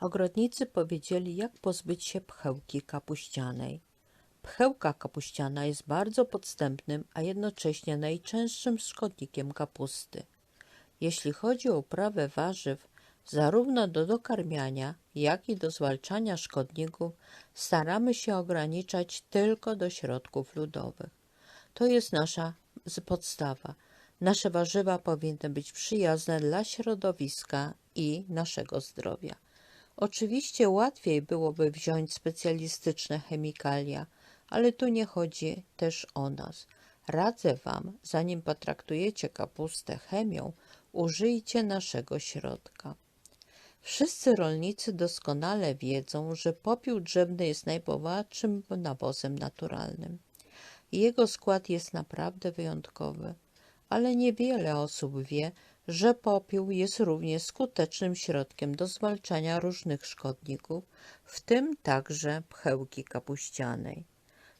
Ogrodnicy powiedzieli, jak pozbyć się pchełki kapuścianej. Pchełka kapuściana jest bardzo podstępnym, a jednocześnie najczęstszym szkodnikiem kapusty. Jeśli chodzi o uprawę warzyw, zarówno do dokarmiania, jak i do zwalczania szkodników, staramy się ograniczać tylko do środków ludowych. To jest nasza podstawa. Nasze warzywa powinny być przyjazne dla środowiska i naszego zdrowia. Oczywiście łatwiej byłoby wziąć specjalistyczne chemikalia, ale tu nie chodzi też o nas. Radzę Wam, zanim potraktujecie kapustę chemią, użyjcie naszego środka. Wszyscy rolnicy doskonale wiedzą, że popiół drzewny jest najbogatszym nawozem naturalnym. Jego skład jest naprawdę wyjątkowy, ale niewiele osób wie, że popiół jest równie skutecznym środkiem do zwalczania różnych szkodników, w tym także pchełki kapuścianej.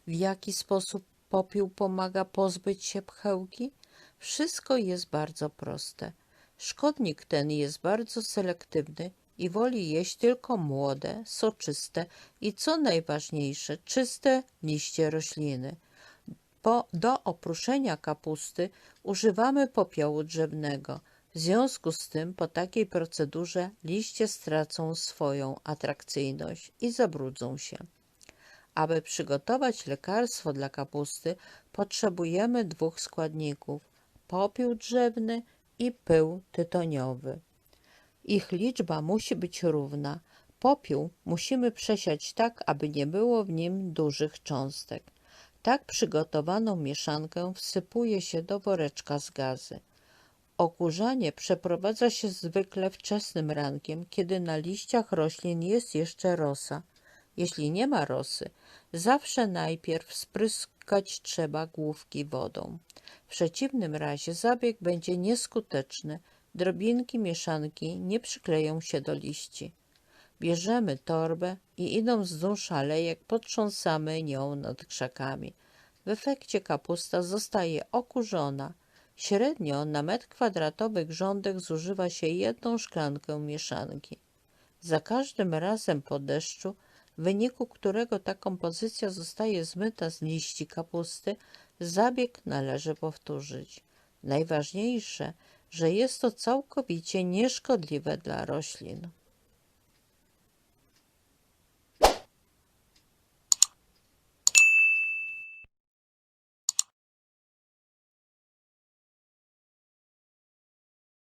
W jaki sposób popiół pomaga pozbyć się pchełki? Wszystko jest bardzo proste. Szkodnik ten jest bardzo selektywny i woli jeść tylko młode, soczyste i co najważniejsze, czyste liście rośliny. Do oprószenia kapusty używamy popiołu drzewnego. W związku z tym po takiej procedurze liście stracą swoją atrakcyjność i zabrudzą się. Aby przygotować lekarstwo dla kapusty, potrzebujemy dwóch składników: popiół drzewny i pył tytoniowy. Ich liczba musi być równa. Popiół musimy przesiać tak, aby nie było w nim dużych cząstek. Tak przygotowaną mieszankę wsypuje się do woreczka z gazy. Okurzanie przeprowadza się zwykle wczesnym rankiem, kiedy na liściach roślin jest jeszcze rosa. Jeśli nie ma rosy, zawsze najpierw spryskać trzeba główki wodą. W przeciwnym razie zabieg będzie nieskuteczny, drobinki mieszanki nie przykleją się do liści. Bierzemy torbę i idąc wzdłuż alejek potrząsamy nią nad krzakami. W efekcie kapusta zostaje okurzona. Średnio na metr kwadratowy grządek zużywa się jedną szklankę mieszanki. Za każdym razem po deszczu, w wyniku którego ta kompozycja zostaje zmyta z liści kapusty, zabieg należy powtórzyć. Najważniejsze, że jest to całkowicie nieszkodliwe dla roślin.